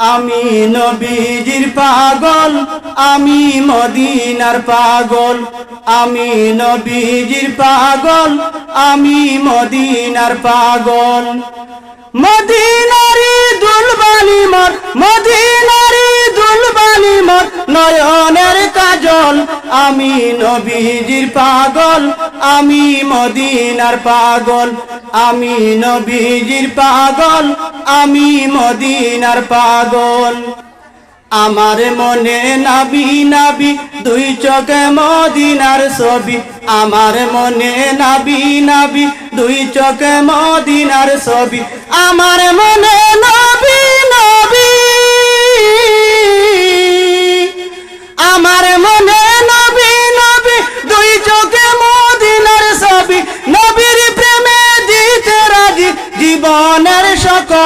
আমি নবীজির পাগল, আমি মদিনার পাগল। আমি নবীজির পাগল, আমি মদিনার পাগল। মদিনারি দুলবালি মর, মদিনারি দুলবালি মর নয়নের কাজল আমি নবীজির পাগল, আমি মদিনার পাগল, আমি নবীজির পাগল, আমি মদিনার পাগল। আমার মনে নাবি নাবি, দুই চোখে মদিনার ছবি। আমার মনে নাবি নাবি, দুই চোখে মদিনার ছবি। আমার মনে নাবি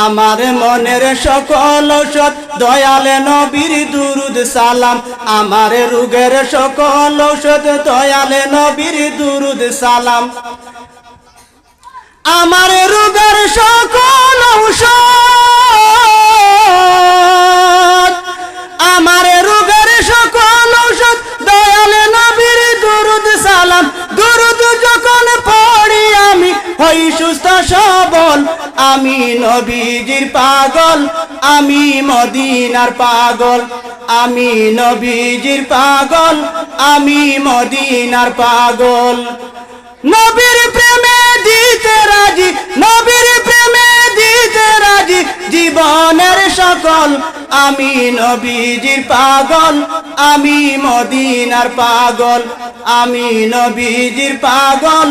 আমার মনের সকল ঔষধ দয়ালে নবীর দুরুদ সালাম। আমার রোগের সকল ঔষধ দয়ালে নবীর দুরুদ সালাম। আমার রোগের সকল ঔষধ আমার রোগের সকল ঔষধ নবীর দুরুদ সালাম। দুরুদ যখন হই সুস্থ সবল। আমি নবীজির পাগল, আমি মদিনার পাগল। আমি নবীজির পাগল, আমি মদিনার পাগল। নবীর প্রেমে দিতে রাজি, নবীর জীবনের সকল, আমি নবীজির পাগল, আমি মদিনার পাগল, আমি নবীজির পাগল,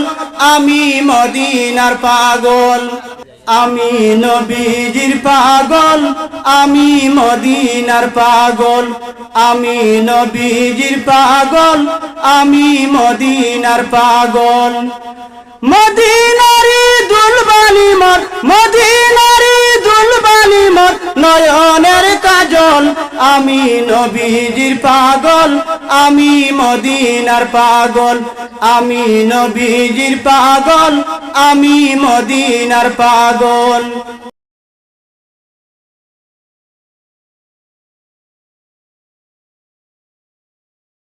আমি মদিনার পাগল, আমি নবীজির পাগল, আমি মদিনার পাগল, আমি নবীজির পাগল, আমি মদিনার পাগল। মদিনারি দুলবালি মর নয়নের কাজল আমি নবীজির পাগল আমি মদিনার পাগল আমি নবীজির পাগল আমি মদিনার পাগল।